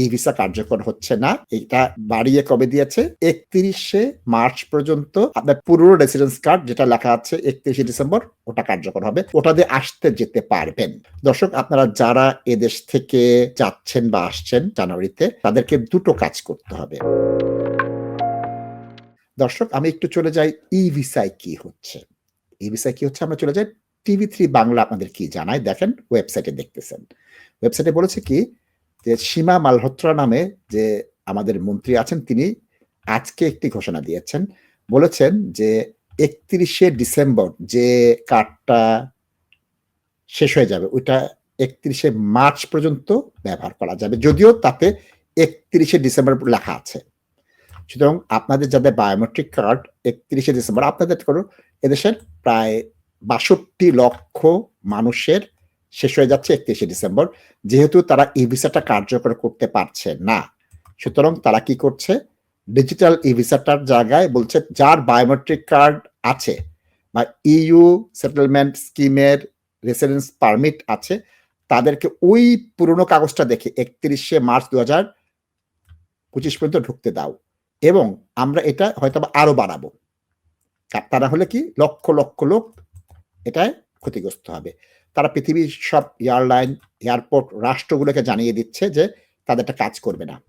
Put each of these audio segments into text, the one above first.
ই visa কার্যকর হচ্ছে না। এটা বাড়িয়ে কবে দিয়েছে? একত্রিশে মার্চ পর্যন্ত আপনার পুরো রেসিডেন্স কার্ড যেটা লেখা আছে একত্রিশে ডিসেম্বর, ওটা কার্যকর হবে। ওটা দিয়ে আসতে যেতে পারবেন। দর্শক, আপনারা যারা এদেশ থেকে যাচ্ছেন বা আসছেন জানুয়ারিতে, তাদেরকে দুটো কাজ করতে হবে। দর্শক, আমি একটু চলে যাই, ই ভিসায় কি হচ্ছে? ই ভিসায় কি হচ্ছে? আমরা চলে যাই। টিভি থ্রি বাংলা আপনাদের কি জানায়? দেখেন ওয়েবসাইটে দেখতেছেন। ওয়েবসাইটে বলেছে কি যে সীমা মালহোত্রা নামে যে আমাদের মন্ত্রী আছেন, তিনি আজকে একটি ঘোষণা দিয়েছেন। বলেছেন যে একত্রিশে ডিসেম্বর যে কার্ডটা শেষ হয়ে যাবে, ওইটা একত্রিশে মার্চ পর্যন্ত ব্যবহার করা যাবে। যদিও তাতে একত্রিশে ডিসেম্বর লেখা আছে। সুতরাং আপনাদের যাদের বায়োমেট্রিক কার্ড একত্রিশে ডিসেম্বর, আপনাদের করুন এদেশের প্রায় বাষট্টি লক্ষ মানুষের শেষ হয়ে যাচ্ছে একত্রিশে ডিসেম্বর, যেহেতু তারা ই ভিসাটা কার্যকর করতে পারছে না। সুতরাং তারা কি করছে? ডিজিটাল ই ভিসাটার জায়গায় বলছে, যার বায়োমেট্রিক কার্ড আছে বা ইউ সেটেলমেন্ট স্কিমের রেসিডেন্স পারমিট আছে, তাদেরকে ওই পুরনো কাগজটা দেখে একত্রিশে মার্চ দু হাজার পঁচিশ পর্যন্ত ঢুকতে দাও এবং আমরা এটা হয়তো আরও বাড়াবো। তা তারা হলে কি? লক্ষ লক্ষ লোক এটায় ক্ষতিগ্রস্ত হবে। তারা পৃথিবীর সব এয়ারলাইন, এয়ারপোর্ট, রাষ্ট্রগুলোকে জানিয়ে দিচ্ছে যে তাদেরটা কাজ করবে না।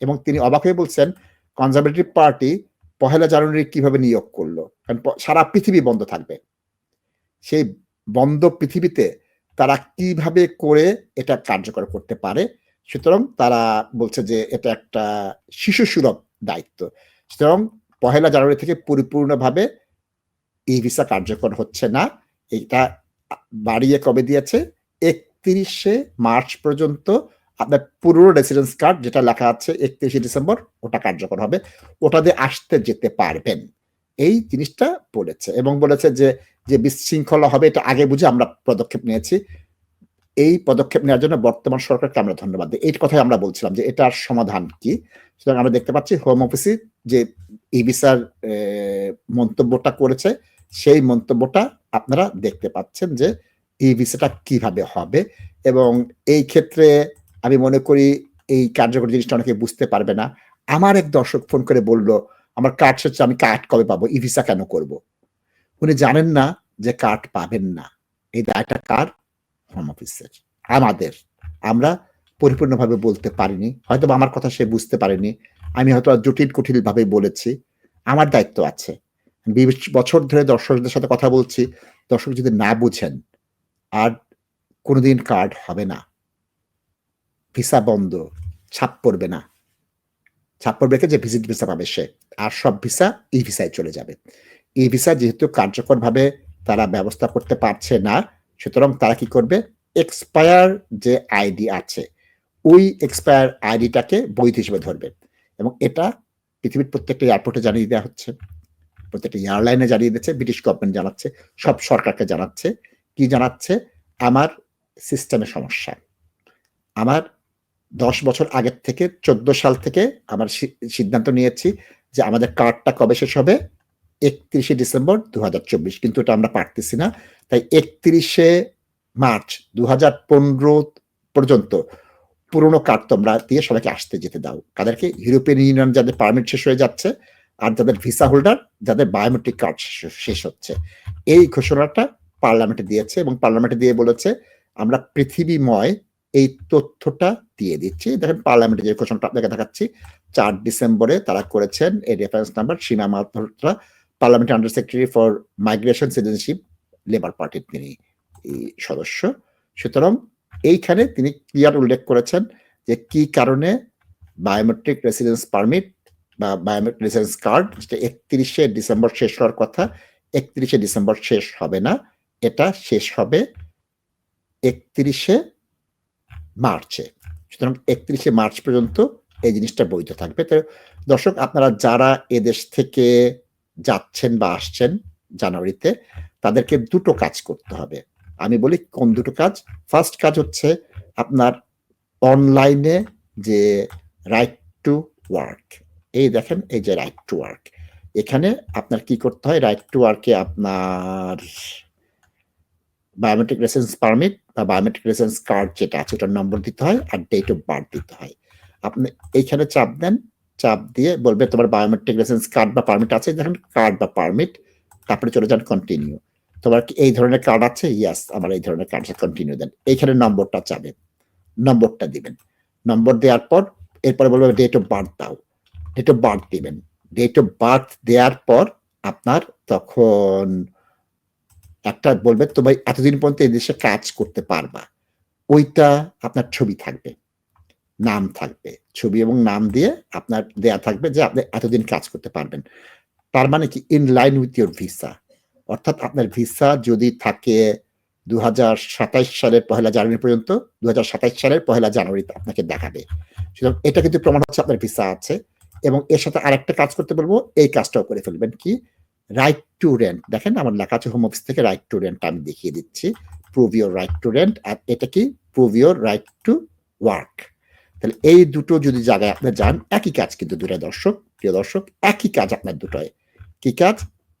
এবং তিনি অবাক হয়ে বলছেন কনজারভেটিভ পার্টি পহেলা জানুয়ারি কীভাবে নিয়োগ করল? কারণ সারা পৃথিবী বন্ধ থাকবে। সেই বন্ধ পৃথিবীতে তারা কীভাবে করে এটা কার্যকর করতে পারে? সুতরাং তারা বলছে যে এটা একটা শিশু সুলভ দায়িত্ব। সুতরাং পহেলা জানুয়ারি থেকে পরিপূর্ণভাবে ই ভিসা কার্যকর হচ্ছে না। এটা বাড়িয়ে কবে দিয়েছে? একত্রিশে মার্চ পর্যন্ত আপনার পুরো রেসিডেন্স কার্ড যেটা লেখা আছে একত্রিশে ডিসেম্বর, ওটা কার্যকর হবে। ওটা দিয়ে আসতে যেতে পারবেন। এই জিনিসটা বলেছে এবং বলেছে যে যে বিশৃঙ্খলা হবে এটা আগে বুঝে আমরা পদক্ষেপ নিয়েছি। এই পদক্ষেপ নেওয়ার জন্য বর্তমান সরকারকে আমরা ধন্যবাদ দিই। এই কথাই আমরা বলছিলাম যে, এটার সমাধান কি? সুতরাং আমরা দেখতে পাচ্ছি হোম অফিসে যে ই ভিসার মন্তব্যটা করেছে সেই মন্তব্যটা আপনারা দেখতে পাচ্ছেন যে এই ভিসাটা কীভাবে হবে এবং এই ক্ষেত্রে আমি মনে করি এই কার্যকরী জিনিসটা অনেকে বুঝতে পারবে না। আমার এক দর্শক ফোন করে বলল, আমার কার্ড হচ্ছে আমি কার্ড কবে পাবো? ই ভিসা কেন করব? উনি জানেন না যে কার্ড পাবেন না। এই দায়টা কার হোম অফিসের আমাদের। আমরা পরিপূর্ণভাবে বলতে পারিনি। হয়তো আমার কথা সে বুঝতে পারেনি। আমি হয়তো জটিল কুটিল ভাবে বলেছি। আমার দায়িত্ব আছে। বিশ বছর ধরে দর্শকদের সাথে কথা বলছি, দর্শক যদি না বুঝেন, আর কোনোদিন কার্ড হবে না। ভিসা বন্ধ, ছাপ পড়বে না। ছাপ পড়বে যে ভিজিট ভিসা পাবে সে। আর সব ভিসা ই ভিসায় চলে যাবে। ই ভিসা যেহেতু কার্যকরভাবে তারা ব্যবস্থা করতে পারছে না, সুতরাং তারা কি করবে? এক্সপায়ার যে আইডি আছে, ওই এক্সপায়ার আইডিটাকে বৈধ হিসেবে ধরবে। এবং এটা পৃথিবীর প্রত্যেকটা এয়ারপোর্টে জানিয়ে দেওয়া হচ্ছে। প্রত্যেকটা এয়ারলাইনে জানিয়ে দিচ্ছে ব্রিটিশ গভর্নমেন্ট জানাচ্ছে, সব সরকারকে জানাচ্ছে, কি জানাচ্ছে? আমার সিস্টেমে সমস্যা। আমার দশ বছর আগের থেকে, চোদ্দ সাল থেকে আমার সিদ্ধান্ত নিয়েছি যে আমাদের কার্ডটা কবে শেষ হবে? একত্রিশে ডিসেম্বর দু হাজার চব্বিশ। কিন্তু এটা আমরা পারতেছি না। তাই একত্রিশে মার্চ দু হাজার পনেরো পর্যন্ত পুরোনো কার্ড তোমরা দিয়ে সবাইকে আসতে যেতে দাও। তাদেরকে ইউরোপিয়ান ইউনিয়ন যাদের পারমিট শেষ হয়ে যাচ্ছে আর যাদের ভিসা হোল্ডার, যাদের বায়োমেট্রিক কার্ড শেষ হচ্ছে। এই ঘোষণাটা পার্লামেন্টে দিয়েছে এবং পার্লামেন্টে দিয়ে বলেছে, আমরা পৃথিবীময় এই তথ্যটা দিয়ে দিচ্ছি। দেখেন পার্লামেন্টে যে ঘোষণাটা আপনাকে দেখাচ্ছি, চার ডিসেম্বরে তারা করেছেন এই reference number Seema Malhotra, parliament under secretary for migration, citizenship, labour পার্টির তিনি সদস্য। সুতরাং এইখানে তিনি ক্লিয়ার উল্লেখ করেছেন যে কি কারণে বায়োমেট্রিক রেসিডেন্স পারমিট বা বায়োমেট্রিক রেসিডেন্স কার্ড একত্রিশে ডিসেম্বর শেষ হওয়ার কথা, একত্রিশে ডিসেম্বর শেষ হবে না, এটা শেষ হবে একত্রিশে মার্চে। সুতরাং একত্রিশে মার্চ পর্যন্ত এই জিনিসটা বৈধ থাকবে। তো দর্শক, আপনারা যারা এদেশ থেকে যাচ্ছেন বা আসছেন জানুয়ারিতে, তাদেরকে দুটো কাজ করতে হবে। আমি বলি কোন দুটো কাজ? ফার্স্ট কাজ হচ্ছে আপনার অনলাইনে যে রাইট টু ওয়ার্ক এই দেখেন, এই যে রাইট টু ওয়ার্ক এখানে আপনার কি করতে হয়? রাইট টু ওয়ার্কে আপনার বায়োমেট্রিক রেসেন্স পারমিট বা বায়োমেট্রিক রেসেন্স কার্ড যেটা আছে, ওটার নম্বর দিতে হয় আর ডেট অফ বার্থ দিতে হয়। আপনি এইখানে চাপ দেন, চাপ দিয়ে বলবে তোমার বায়োমেট্রিক লাইসেন্স কার্ড বা পারমিট আছে, দেখেন কার্ড বা পারমিট তারপরে চলে যান কন্টিনিউ তোমার কি এই ধরনের কার্ড আছে? ইয়াস আমার এই ধরনের কার্ড আছে কন্টিনিউ দেন। এইখানে নম্বরটা চাবেন নম্বরটা দিবেন। নম্বর দেওয়ার পর, এরপরে বলবে ডেট অফ বার্থ দাও। ডেট অফ বার্থ দিবেন। ডেট অফ বার্থ দেওয়ার পর আপনার তখন একটা বলবে, তোমার এতদিন পর্যন্ত এই দেশে কাজ করতে পারবা। ওইটা আপনার ছবি থাকবে, নাম থাকবে। ছবি এবং নাম দিয়ে আপনার দেয়া থাকবে যে আপনি এতদিন কাজ করতে পারবেন। তার মানে কি? In line with your visa অর্থাৎ আপনার ভিসা যদি থাকে দু সালের পহেলা জানুয়ারি পর্যন্ত দু সালের পহেলা জানুয়ারিতে আপনাকে দেখাবে। সুতরাং এটা কিন্তু প্রমাণ হচ্ছে আপনার ভিসা আছে। এবং এর সাথে আরেকটা কাজ করতে বলব, এই কাজটাও করে ফেলবেন কি? রাইট টু রেন্ট দেখেন আমার লেখা আছে হোম অফিস থেকে রাইট টু রেন্ট আমি দেখিয়ে দিচ্ছি। Prove your right to rent আর এটা কি? Prove your right to work তাহলে এই দুটো যদি জায়গায় আপনি যান, একই কাজ কিন্তু দুটো দর্শক, প্রিয় দর্শক, একই কাজ আপনার দুটোয় কি কাজ?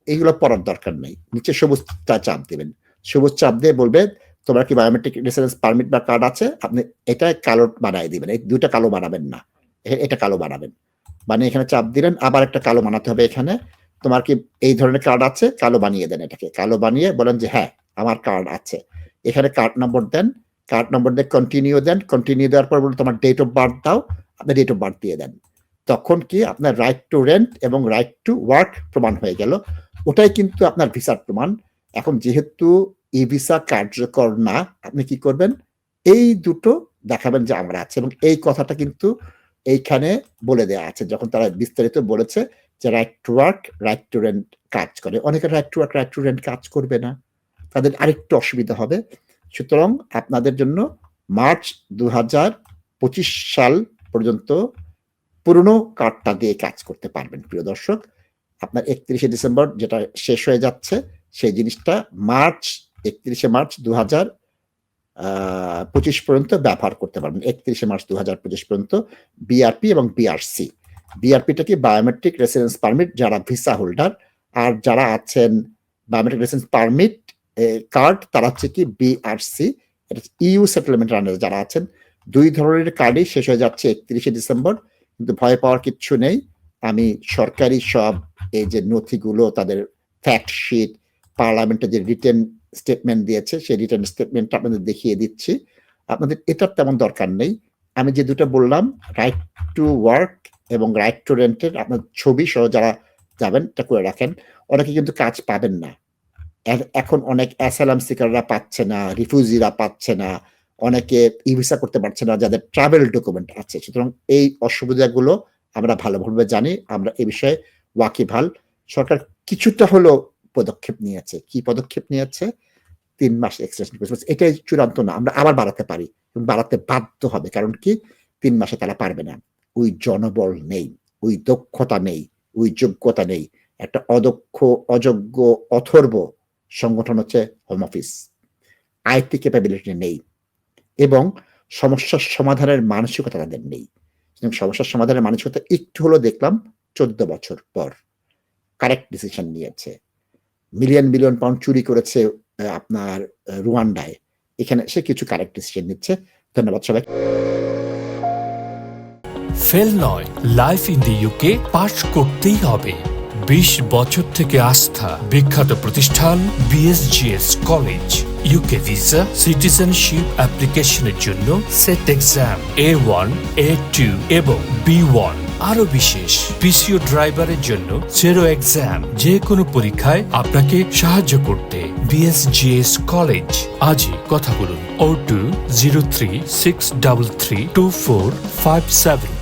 এইগুলো পড়ার দরকার নেই। নিচে সবুজটা চাপ দেবেন। সবুজ চাপ দিয়ে বলবে, তোমার কি বায়োমেট্রিক রেসিডেন্স পারমিট বা কার্ড আছে? আপনি এটা কালো বানাই দিবেন। এই দুইটা কালো বানাবেন না। এটা কালো বানাবেন। মানে এখানে চাপ দিলেন, আবার একটা কালো বানাতে হবে এখানে। তোমার কি এই ধরনের কার্ড আছে? কালো বানিয়ে দেন এটাকে। কালো বানিয়ে বলেন যে হ্যাঁ আমার কার্ড আছে। এখানে কার্ড নম্বর দেন। কার্ড নম্বর দিয়ে কন্টিনিউ দেন। কন্টিনিউ দেওয়ার পর বলুন, তোমার ডেট অফ বার্থ দাও। আপনি ডেট অফ বার্থ দিয়ে দেন। তখন কি আপনার রাইট টু রেন্ট এবং রাইট টু ওয়ার্ক প্রমাণ হয়ে গেল। ওটাই কিন্তু আপনার ভিসার প্রমাণ। এখন যেহেতু ই ভিসা কার্যকর না, আপনি কি করবেন? এই দুটো দেখাবেন যে আমরা আছে এবং এই কথাটা কিন্তু এইখানে বলে দেওয়া আছে, যখন তারা বিস্তারিত বলেছে যে right to work right to rent কাজ করে। অনেকে right to work right to rent কাজ করবে না। তাদের আরেকটু অসুবিধা হবে। সুতরাং আপনাদের জন্য মার্চ দু সাল পর্যন্ত পুরনো কার্ডটা দিয়ে কাজ করতে পারবেন, প্রিয় দর্শক। আপনার একত্রিশে ডিসেম্বর যেটা শেষ হয়ে যাচ্ছে, সেই জিনিসটা মার্চ, একত্রিশে মার্চ দু হাজার পঁচিশ পর্যন্ত ব্যবহার করতে পারবেন। একত্রিশে মার্চ দু হাজার পঁচিশ পর্যন্ত বিআরপি এবং বিআরসি বিআরপিটা কি বায়োমেট্রিক রেসিডেন্স পারমিট যারা ভিসা হোল্ডার আর যারা আছেন বায়োমেট্রিক রেসিডেন্স পারমিট কার্ড তারা হচ্ছে কি বিআরসি ইউ সেটেলমেন্ট আন্ডারে যারা আছেন, দুই ধরনের কার্ডই শেষ হয়ে যাচ্ছে একত্রিশে ডিসেম্বর, কিন্তু ভয় পাওয়ার কিচ্ছু নেই। আমি সরকারি সব এই যে নথিগুলো, তাদের ফ্যাক্ট শিট পার্লামেন্টে যে রিটেন স্টেটমেন্ট দিয়েছে সেই রিটার্ন স্টেটমেন্টটা আপনাদের দেখিয়ে দিচ্ছি। আপনাদের এটার তেমন দরকার নেই। আমি যে দুটো বললাম রাইট টু ওয়ার্ক এবং রাইট টু রেন্টের আপনার ছবি সহ যারা যাবেন, এটা করে রাখেন। অনেকে কিন্তু কাজ পাবেন না। এখন অনেক অ্যাসালাম সিকাররা পাচ্ছে না রিফিউজিরা পাচ্ছে না, অনেকে ই ভিসা করতে পারছে না, যাদের ট্রাভেল ডকুমেন্ট আছে। সুতরাং এই অসুবিধাগুলো আমরা ভালোভাবে জানি, আমরা এই বিষয়ে ওয়াকিভাল সরকার কিছুটা হলো পদক্ষেপ নিয়েছে। কি পদক্ষেপ নিয়েছে? তিন মাস এক্সটেনশন করেছে। এটাই চূড়ান্ত না, আমরা আবার বাড়াতে পারি বাড়াতে বাধ্য হবে। কারণ কি? তিন মাসে তারা পারবে না। ওই জনবল নেই, ওই দক্ষতা নেই, ওই যোগ্যতা নেই। একটা অদক্ষ, অযোগ্য, অথর্ব সংগঠন হচ্ছে হোম অফিস আইটি ক্যাপাবিলিটি নেই এবং সমস্যার সমাধানের মানসিকতা তাদের নেই। সমস্যার সমাধানের মানসিকতা একটু হলো দেখলাম চোদ্দ বছর পর। কারেক্ট ডিসিশন নিয়েছে। মিলিয়ন মিলিয়ন পাউন্ড চুরি করেছে আপনার রুয়ান্ডায়। এখানে সে কিছু কারেক্ট ডিসিশন নিচ্ছে। ধন্যবাদ সবাই ফেল নয় লাইফ ইন দি ইউকে পাশ করতেই হবে। বিশ বছর থেকে আস্থা। বিখ্যাত প্রতিষ্ঠান BSGS college UK visa citizenship অ্যাপ্লিকেশনের জন্য set exam A one A two এবং বি ওয়ান আরও বিশেষ, পিসিও ড্রাইভারের জন্য সেরো এক্সাম যে কোনো পরীক্ষায় আপনাকে সাহায্য করতে বিএসজিএস কলেজ আজই কথা বলুন। O two zero three six double three two four five seven